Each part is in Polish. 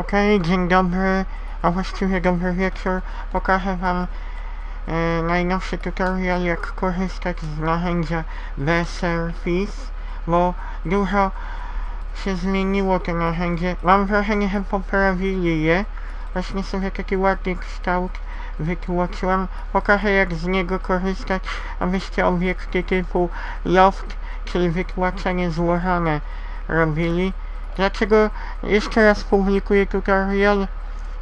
Okej, dzień dobry, a właściwie dobry wieczór. Pokażę Wam e, najnowszy tutorial, jak korzystać z narzędzia Surface, bo dużo się zmieniło to narzędzie. Mam wrażenie, że poprawili je. Właśnie sobie taki ładny kształt wytłoczyłem. Pokażę jak z niego korzystać, abyście obiekty typu loft, czyli wytłaczenie złożone robili. Dlaczego jeszcze raz publikuję tutorial?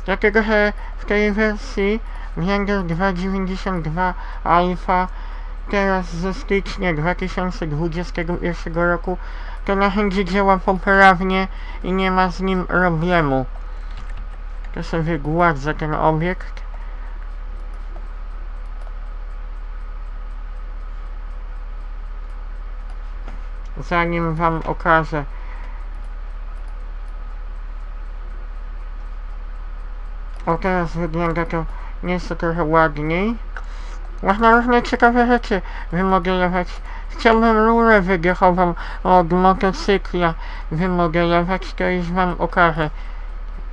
Dlatego, że w tej wersji Blender 2.92 Alpha teraz ze stycznia 2021 roku to narzędzie działa poprawnie i nie ma z nim problemu. To sobie gładzę ten obiekt. Zanim wam okażę O teraz wygląda to nieco trochę ładniej. Można różne ciekawe rzeczy wymodelować. Chciałbym rurę wydechową od motocykla wymodelować, to już wam okażę.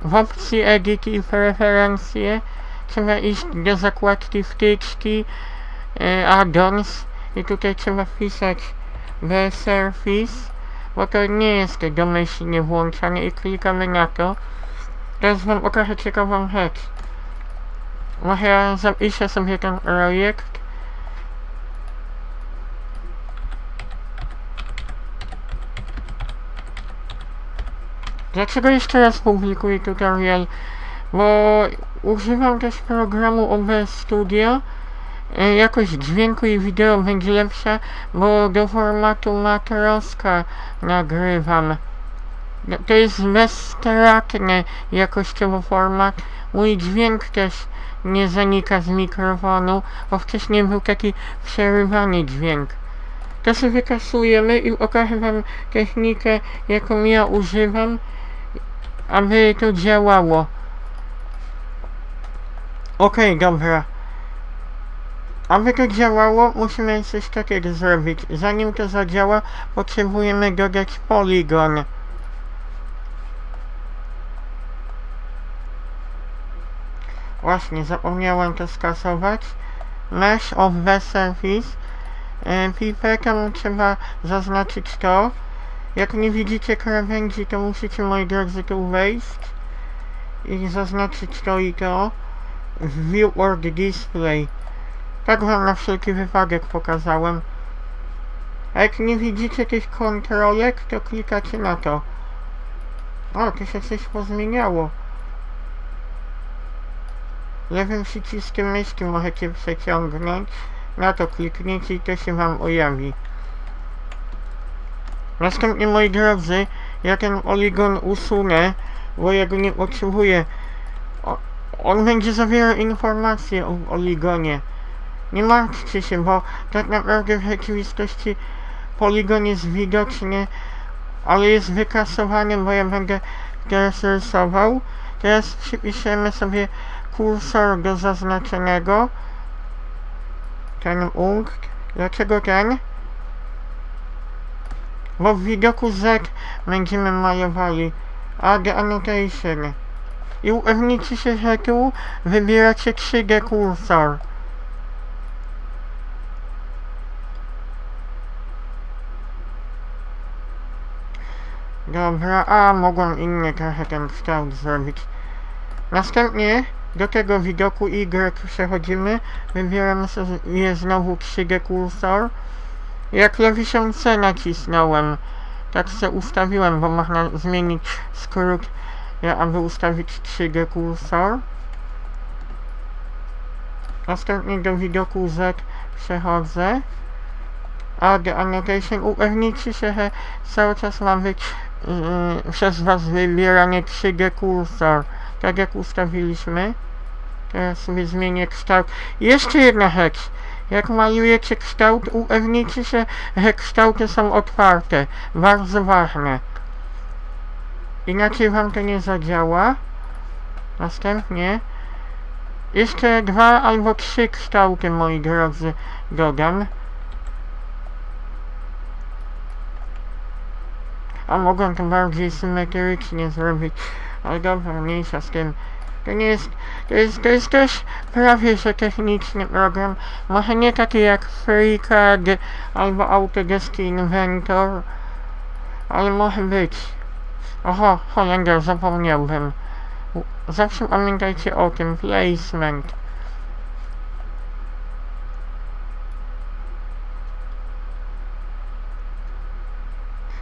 W opcji Edit i preferencje trzeba iść do zakładki wtyczki e, Add-ons i tutaj trzeba wpisać The Surface, bo to nie jest domyślnie włączane i klikamy na to. Teraz wam okażę ciekawą rzecz. Może zapiszę sobie ten projekt. Dlaczego jeszcze raz publikuję tutorial? Bo używam też programu OBS Studio. E, Jakość dźwięku i wideo będzie lepsza, bo do formatu matroska nagrywam. To jest bezstratny jakościowo format. Mój dźwięk też nie zanika z mikrofonu, bo wcześniej był taki przerywany dźwięk. To sobie wykasujemy i okażę wam technikę, jaką ja używam, aby to działało. Okej, dobra. Aby to działało, musimy coś takiego zrobić. Zanim to zadziała, potrzebujemy dodać poligon. Właśnie, zapomniałem to skasować. Mesh of the surface. E, Pipetem trzeba zaznaczyć to. Jak nie widzicie krawędzi, to musicie, moi drodzy, tu wejść i zaznaczyć to i to. w Viewport Display. Tak wam na wszelki wypadek pokazałem. A jak nie widzicie tych kontrolek, to klikacie na to. O, tu się coś pozmieniało. Lewym przyciskiem myszki możecie przeciągnąć. Na to klikniecie i to się wam ujawi. Następnie moi drodzy, ja ten poligon usunę, bo ja go nie potrzebuję. O, on będzie zawierał informacje o poligonie. Nie martwcie się, bo tak naprawdę w rzeczywistości poligon jest widoczny, ale jest wykasowany, bo ja będę teraz rysował. Teraz przypiszemy sobie kursor do zaznaczonego. Ten punkt. Dlaczego ten? Bo w widoku Z będziemy malowali Add Annotation. I upewnijcie się, że tu wybieracie 3D kursor. Dobra, a mogłem inny trochę ten kształt zrobić. Następnie do tego widoku Y przechodzimy, wybieramy sobie znowu 3D kursor. Jak klawiszem C nacisnąłem, tak se ustawiłem, bo można zmienić skrót, ja, aby ustawić 3D kursor. Następnie do widoku Z przechodzę. Add Annotation. Upewnijcie się, że cały czas ma być yy, przez Was wybieranie 3D kursor. Tak jak ustawiliśmy. Teraz sobie zmienię kształt. Jeszcze jedna rzecz. Jak malujecie kształt, upewnijcie się, że kształty są otwarte. Bardzo ważne. Inaczej Wam to nie zadziała. Następnie jeszcze dwa albo trzy kształty, moi drodzy, dodam. A mogłem to bardziej symetrycznie zrobić. Ale dobra, mniejsza z tym. To nie jest, to jest, to jest też prawie że techniczny program. Może nie taki jak FreeCAD albo Autodesk Inventor, ale może być. Oho, Holender, zapomniałbym. Zawsze pamiętajcie o tym, placement.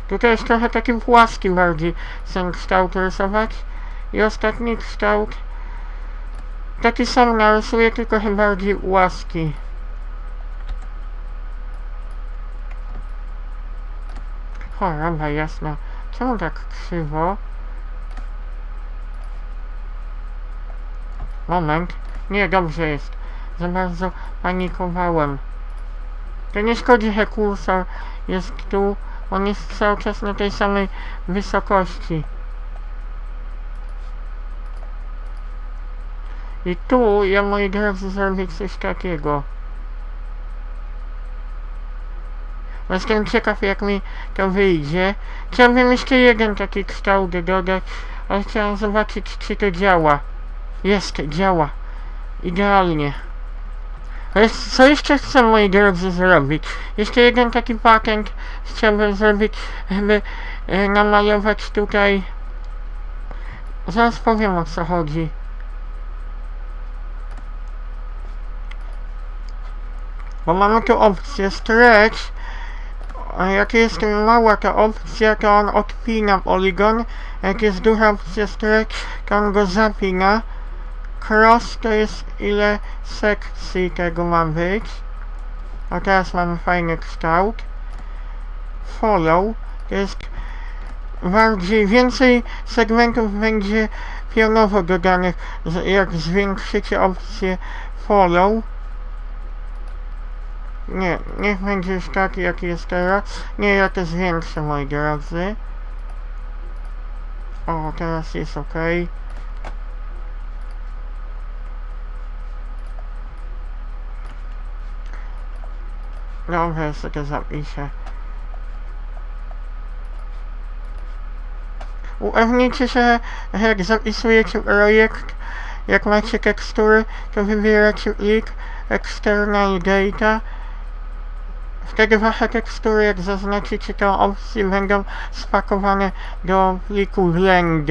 Tutaj jest trochę taki płaski bardziej ten kształt rysować. I ostatni kształt taki sam narysuję, tylko chyba bardziej łaski. Choroba jasna. Czemu tak krzywo? Moment. Nie, dobrze jest. Za bardzo panikowałem. To nie szkodzi, że kursor jest tu. On jest cały czas na tej samej wysokości. I tu ja moi drodzy zrobię coś takiego. Jestem ciekaw jak mi to wyjdzie. Chciałbym jeszcze jeden taki kształt dodać, ale chciałem zobaczyć czy to działa. Jest, działa. Idealnie. Co jeszcze chcę moi drodzy zrobić? Jeszcze jeden taki patent chciałbym zrobić, żeby e, namalować tutaj... Zaraz powiem o co chodzi. Bo mamy tu opcję stretch. A jak jest mała ta opcja, to on odpina poligon. Jak jest duża opcja stretch, to on go zapina. Cross to jest ile sekcji tego ma być. A teraz mamy fajny kształt. Follow to jest bardziej, więcej segmentów będzie pionowo dodanych, jak zwiększycie opcję follow. Nie, niech będzie już taki jaki jest teraz. Nie, ja to zwiększę moi drodzy. O, teraz jest ok. Dobrze, sobie zapiszę. Upewnijcie się, jak zapisujecie projekt, jak macie tekstury, to wybieracie plik External Data. Wtedy wasze tekstury, jak zaznaczycie tę opcję, będą spakowane do pliku blend.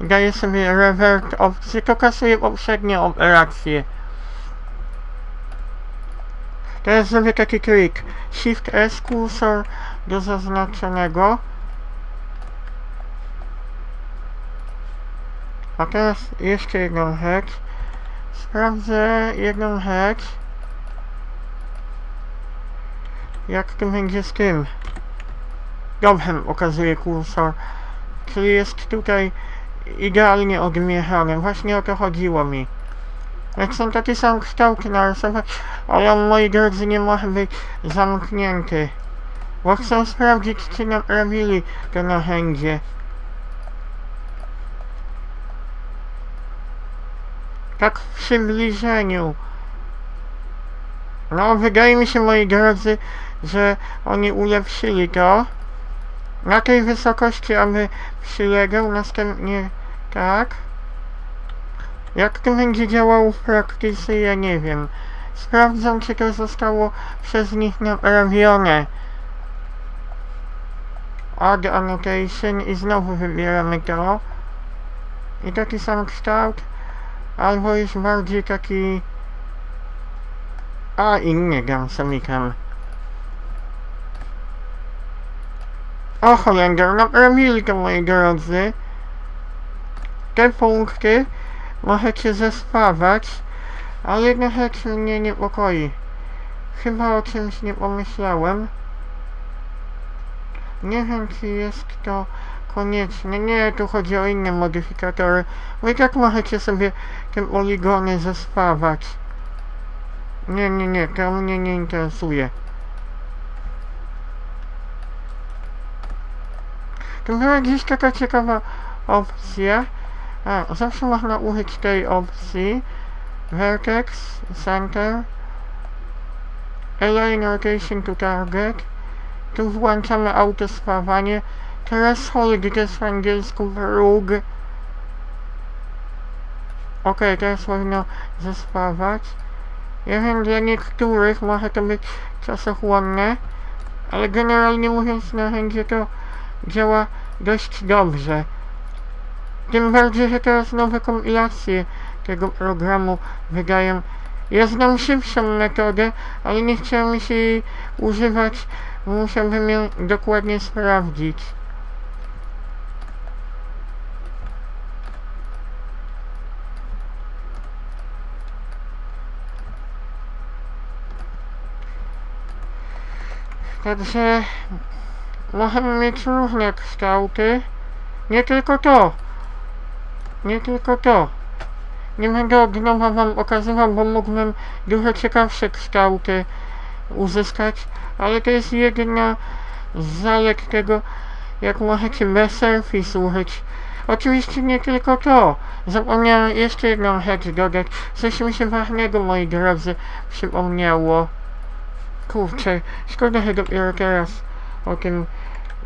Daję sobie revert opcję, to kasuje poprzednie operacje. Teraz zrobię taki trik. Shift S kursor do zaznaczonego. A teraz jeszcze jedną rzecz. Sprawdzę jedną rzecz. Jak to będzie z tym? Dobrze pokazuje kursor. Czyli jest tutaj idealnie odmierzony. Właśnie o to chodziło mi. Jak są takie sam kształty narysować, ale on moi drodzy nie może być zamknięty. Bo chcę sprawdzić czy naprawili to narzędzie. Tak w przybliżeniu. No, wydaje mi się, moi drodzy, że oni ulepszyli to. Na tej wysokości, aby przylegał, następnie tak. Jak to będzie działało w praktyce, ja nie wiem. Sprawdzam, czy to zostało przez nich naprawione. Add annotation i znowu wybieramy to. I taki sam kształt, albo już bardziej taki... A, inny tam. O Holender, naprawili to moi drodzy. Te punkty możecie zespawać, ale jedna rzecz mnie niepokoi. Chyba o czymś nie pomyślałem. Nie wiem, czy jest to konieczne. Nie, tu chodzi o inne modyfikatory. Bo i tak możecie sobie te poligony zespawać. Nie, nie, nie, to mnie nie interesuje. Tu była gdzieś taka ciekawa opcja. A, zawsze można użyć tej opcji. Vertex, Center, Align Rotation to Target. Tu włączamy autospawanie. Threshold to jest w angielsku wróg. Okej, teraz powinno zaspawać. Ja wiem, dla niektórych może to być czasochłonne, ale generalnie mówiąc narzędzie to działa dość dobrze. Tym bardziej, że teraz nowe kompilacje tego programu wydają. Ja znam szybszą metodę, ale nie chciałem się jej używać, bo musiałbym ją dokładnie sprawdzić. Także możemy mieć różne kształty. Nie tylko to. Nie tylko to. Nie będę od nowa wam okazywał, bo mógłbym dużo ciekawsze kształty uzyskać, ale to jest jedna z zalet tego, jak możecie bez selfie służyć. Oczywiście nie tylko to. Zapomniałem jeszcze jedną rzecz dodać. Coś mi się ważnego, moi drodzy, przypomniało. Kurczę, szkoda, że dopiero teraz o tym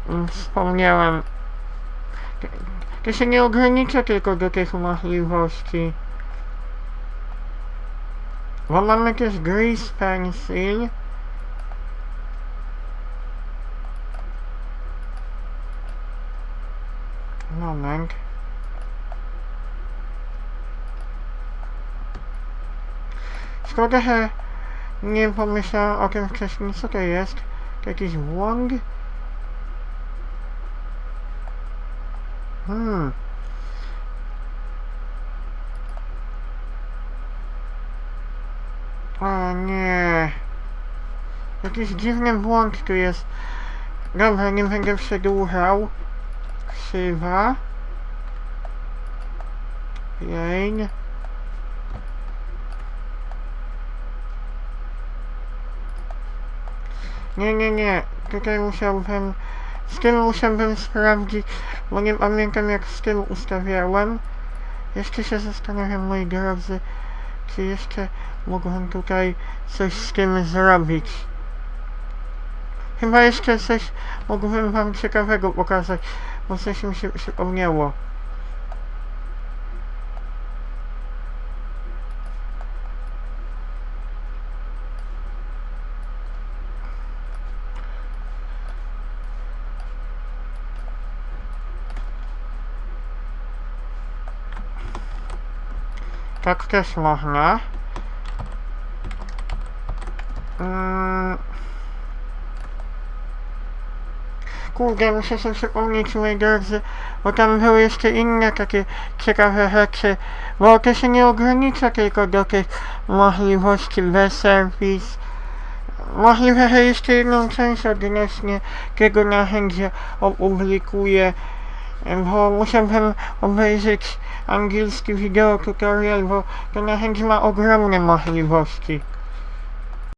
mm, wspomniałem. To, się nie ogranicza tylko do tych możliwości. Bo mamy też Grease Pencil. Moment. Szkoda, że nie pomyślałem o tym wcześniej, co to jest? To jakiś błąd? Hmm. O nie. Jakiś dziwny błąd tu jest. Dobra, nie będę przedłużał. Krzywa. Plain. Nie, nie, nie. Tutaj musiałbym... Z tym musiałbym sprawdzić, bo nie pamiętam jak z tym ustawiałem. Jeszcze się zastanawiam, moi drodzy, czy jeszcze mógłbym tutaj coś z tym zrobić. Chyba jeszcze coś mógłbym wam ciekawego pokazać, bo coś mi się przypomniało. Tak też można. Mm. Kurde, muszę sobie przypomnieć, moi drodzy, bo tam były jeszcze inne takie ciekawe rzeczy, bo to się nie ogranicza tylko do tych możliwości serwis. Możliwe, że jeszcze jedną część odnośnie tego narzędzia opublikuję, bo musiałbym obejrzeć angielski wideo tutorial, bo to narzędzie ma ogromne możliwości.